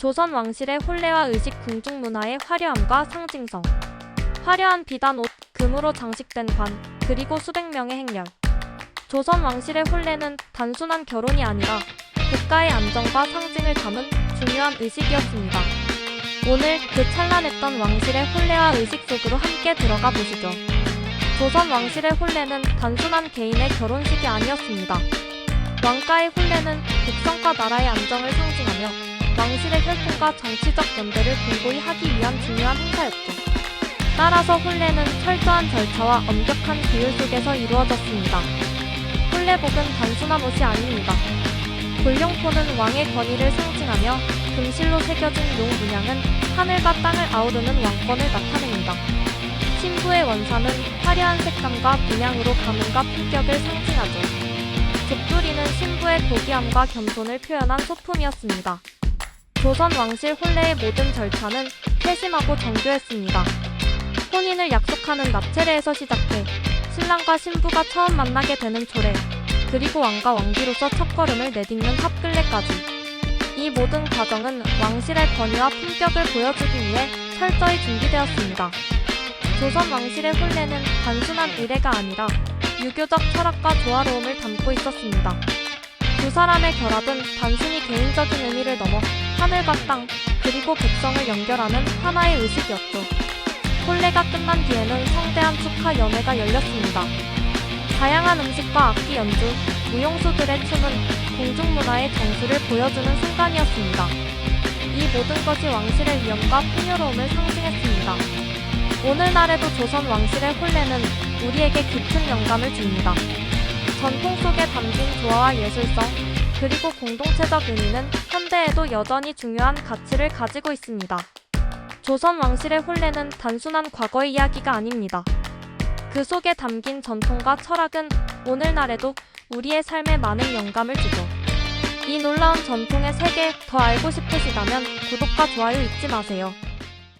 조선 왕실의 혼례와 의식 궁중 문화의 화려함과 상징성. 화려한 비단 옷, 금으로 장식된 관, 그리고 수백 명의 행렬. 조선 왕실의 혼례는 단순한 결혼이 아니라 국가의 안정과 상징을 담은 중요한 의식이었습니다. 오늘 그 찬란했던 왕실의 혼례와 의식 속으로 함께 들어가 보시죠. 조선 왕실의 혼례는 단순한 개인의 결혼식이 아니었습니다. 왕가의 혼례는 백성과 나라의 안정을 상징하며 왕실의 혈통과 정치적 연대를 공고히 하기 위한 중요한 행사였죠. 따라서 혼례는 철저한 절차와 엄격한 규율 속에서 이루어졌습니다. 혼례복은 단순한 옷이 아닙니다. 골룡포는 왕의 권위를 상징하며 금실로 새겨진 용 문양은 하늘과 땅을 아우르는 왕권을 나타냅니다. 신부의 원사는 화려한 색감과 문양으로 가문과 품격을 상징하죠. 족두리는 신부의 고귀함과 겸손을 표현한 소품이었습니다. 조선 왕실 혼례의 모든 절차는 세심하고 정교했습니다. 혼인을 약속하는 납체례에서 시작해 신랑과 신부가 처음 만나게 되는 초례, 그리고 왕과 왕비로서 첫걸음을 내딛는 합글례까지. 이 모든 과정은 왕실의 권위와 품격을 보여주기 위해 철저히 준비되었습니다. 조선 왕실의 혼례는 단순한 의례가 아니라 유교적 철학과 조화로움을 담고 있었습니다. 두 사람의 결합은 단순히 개인적인 의미를 넘어 하늘과 땅, 그리고 백성을 연결하는 하나의 의식이었죠. 혼례가 끝난 뒤에는 성대한 축하 연회가 열렸습니다. 다양한 음식과 악기 연주, 무용수들의 춤은 공중문화의 정수를 보여주는 순간이었습니다. 이 모든 것이 왕실의 위엄과 풍요로움을 상징했습니다. 오늘날에도 조선 왕실의 혼례는 우리에게 깊은 영감을 줍니다. 전통 속에 담긴 조화와 예술성, 그리고 공동체적 의미는 현대에도 여전히 중요한 가치를 가지고 있습니다. 조선 왕실의 혼례는 단순한 과거의 이야기가 아닙니다. 그 속에 담긴 전통과 철학은 오늘날에도 우리의 삶에 많은 영감을 주죠. 이 놀라운 전통의 세계 더 알고 싶으시다면 구독과 좋아요 잊지 마세요.